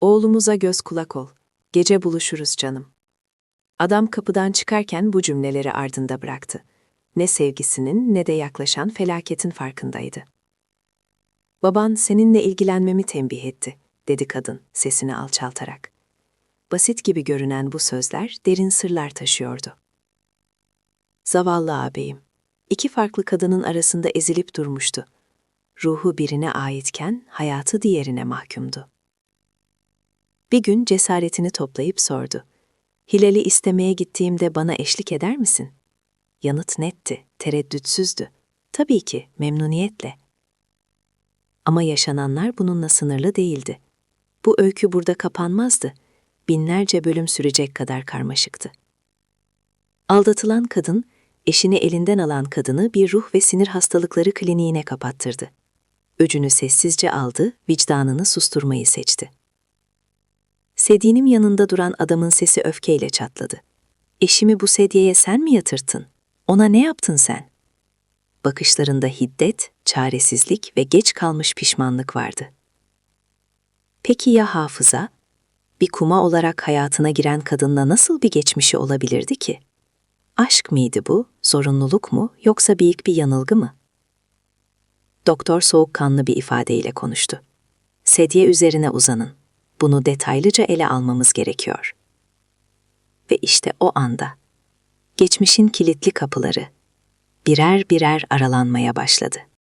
Oğlumuza göz kulak ol. Gece buluşuruz canım. Adam kapıdan çıkarken bu cümleleri ardında bıraktı. Ne sevgisinin ne de yaklaşan felaketin farkındaydı. Baban seninle ilgilenmemi tembih etti, dedi kadın sesini alçaltarak. Basit gibi görünen bu sözler derin sırlar taşıyordu. Zavallı ağabeyim, iki farklı kadının arasında ezilip durmuştu. Ruhu birine aitken hayatı diğerine mahkumdu. Bir gün cesaretini toplayıp sordu. Hilal'i istemeye gittiğimde bana eşlik eder misin? Yanıt netti, tereddütsüzdü. Tabii ki, memnuniyetle. Ama yaşananlar bununla sınırlı değildi. Bu öykü burada kapanmazdı. Binlerce bölüm sürecek kadar karmaşıktı. Aldatılan kadın, eşini elinden alan kadını bir ruh ve sinir hastalıkları kliniğine kapattırdı. Öcünü sessizce aldı, vicdanını susturmayı seçti. Sedye'nin yanında duran adamın sesi öfkeyle çatladı. Eşimi bu sedyeye sen mi yatırttın? Ona ne yaptın sen? Bakışlarında hiddet, çaresizlik ve geç kalmış pişmanlık vardı. Peki ya hafıza? Bir kuma olarak hayatına giren kadınla nasıl bir geçmişi olabilirdi ki? Aşk mıydı bu, zorunluluk mu yoksa büyük bir yanılgı mı? Doktor soğukkanlı bir ifadeyle konuştu. Sedye üzerine uzanın. Bunu detaylıca ele almamız gerekiyor. Ve işte o anda geçmişin kilitli kapıları birer birer aralanmaya başladı.